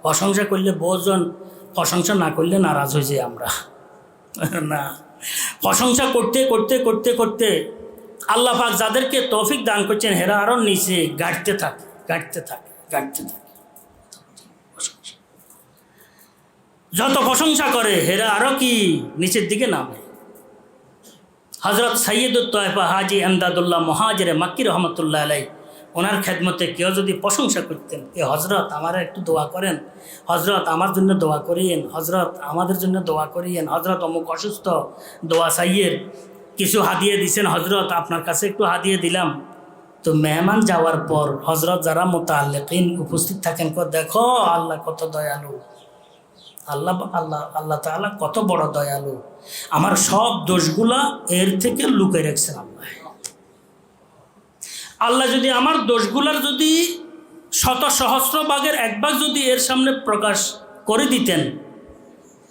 প্রশংসা করলে বহুজন প্রশংসা না করলে নারাজ হয়ে যাই আমরা। না। প্রশংসা করতে করতে করতে করতে আল্লাহ পাক যাদেরকে তৌফিক দান করছেন, হেরা আরও নিচে গাড়তে থাকে গাড়তে থাকে গাড়তে থাকে। যত প্রশংসা করে, হেরা আরও কি নিচের দিকে নামে। হজরত সৈয়দুল তয়ফা হাজি আমদাদুল্লাহ মহাজের মাক্কি রহমতুল্লাহ আলাই ওনার খেদমতে কেউ যদি প্রশংসা করতেন, এ হজরত আমার একটু দোয়া করেন। হজরত আমার জন্য দোয়া করিয়েন। হজরত আমাদের জন্য দোয়া করিয়েন। হজরত অমুক অসুস্থ, দোয়া সাইয়ের কিছু হাদিয়ে দিছেন হজরত আপনার কাছে একটু হাদিয়ে দিলাম। তো মেহমান যাওয়ার পর হজরত যারা মোতাল্লিকিন উপস্থিত থাকেন, কো, দেখো, আল্লাহ কত দয়ালু। আল্লাহ আল্লাহ আল্লাহ তাআলা কত বড় দয়ালু। আমার সব দোষগুলা এর থেকে লুকে রাখছেন আল্লাহ। আল্লাহ যদি আমার দোষগুলার যদি শত সহস্র ভাগের এক ভাগ যদি এর সামনে প্রকাশ করে দিতেন,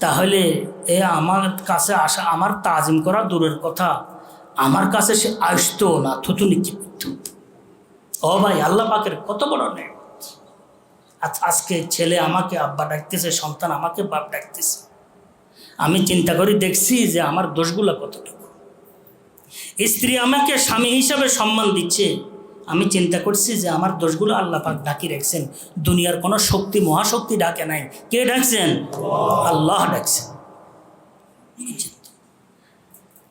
তাহলে এ আমার কাছে আসা, আমার তাজিম করা দূরের কথা। আমার কাছে সে আসতো না, থুতু নিচে ও ভাই, আল্লাহ পাকের কত বড় নেই আজকে ছেলে আমাকে আব্বা ডাকতেছে, সন্তান আমাকে বাপ ডাকতেছে। আমি চিন্তা করি দেখছি যে আমার দোষগুলো কতটুকু। স্ত্রী আমাকে স্বামী হিসাবে সম্মান দিচ্ছে। আমি চিন্তা করছি যে আমার দোষগুলো আল্লাহ পাক ডাকি রাখছেন। দুনিয়ার কোনো শক্তি, মহাশক্তি ডাকে নাই। কে ডাকছেন? আল্লাহ ডাকছেন।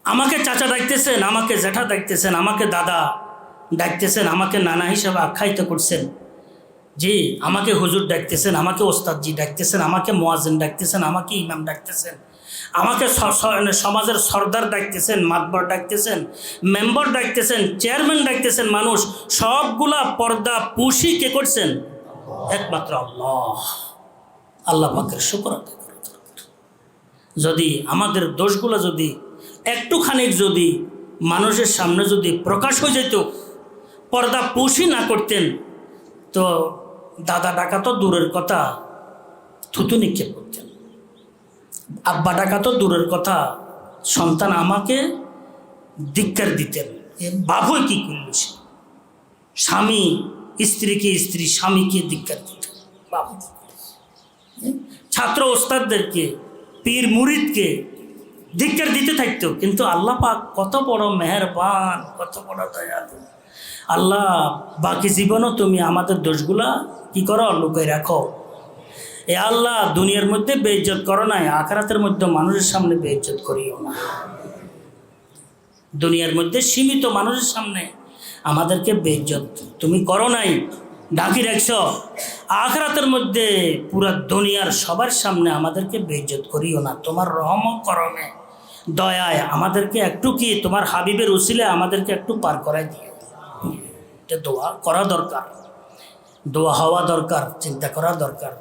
আমাকে চাচা ডাকতেছেন, আমাকে জ্যাঠা ডাকতেছেন, আমাকে দাদা ডাকতেছেন, আমাকে নানা হিসাবে আখ্যায়িত করছেন। জি, আমাকে হুজুর ডাকতেছেন, আমাকে ওস্তাদজি ডাকতেছেন, আমাকে মোয়াজেন ডাকতেছেন, আমাকে ইমাম ডাকতেছেন, আমাকে স- সমাজের সর্দার ডাকতেছেন, মাতবর ডাকতেছেন, মেম্বার ডাকতেছেন, চেয়ারম্যান ডাকতেছেন মানুষ, সবগুলা পর্দা পুষি কে করছেন একমাত্র আল্লাহ আল্লাহ পাকের শুকর। যদি আমাদের দোষগুলো যদি একটুখানি যদি মানুষের সামনে যদি প্রকাশ হয়ে যেত, পর্দা পুষি না করতেন, তো দাদা ডাকা তো দূরের কথা, থুতু নিক্ষেপ করতেন আব্বা ডাকা তো দূরের কথা, সন্তান আমাকে ধিক্কার দিতেন। বাবুই কি করল সে? স্বামী, স্ত্রীকে স্ত্রী, স্বামীকে ধিক্কার দিতেন। বাবু ছাত্র ওস্তাদদেরকে, পীর মুরিদকে ধিক্কার দিতে থাকতো, কিন্তু আল্লাহ পাক কত বড় মেহেরবান, কত বড় দয়ালু। আল্লাহ বাকি জীবনও তুমি আমাদের দোষগুলা কি করো? লুকাই রাখো। এ আল্লাহ দুনিয়ার মধ্যে বেইজ্জত করো নাই আখরাতের মধ্যে মানুষের সামনে বেইজ্জত করিও না। দুনিয়ার মধ্যে সীমিত মানুষের সামনে আমাদেরকে বেইজ্জত তুমি করো নাই, ঢাকি রাখছ। আখরাতের মধ্যে পুরা দুনিয়ার সবার সামনে আমাদেরকে বেইজ্জত করিও না, তোমার রহম করমে দয়ায় আমাদেরকে একটু কি তোমার হাবিবের উসিলে আমাদেরকে একটু পার করাই দিয়ে এটা দোয়া করা দরকার। দোয়া হওয়া দরকার, চিন্তা করা দরকার।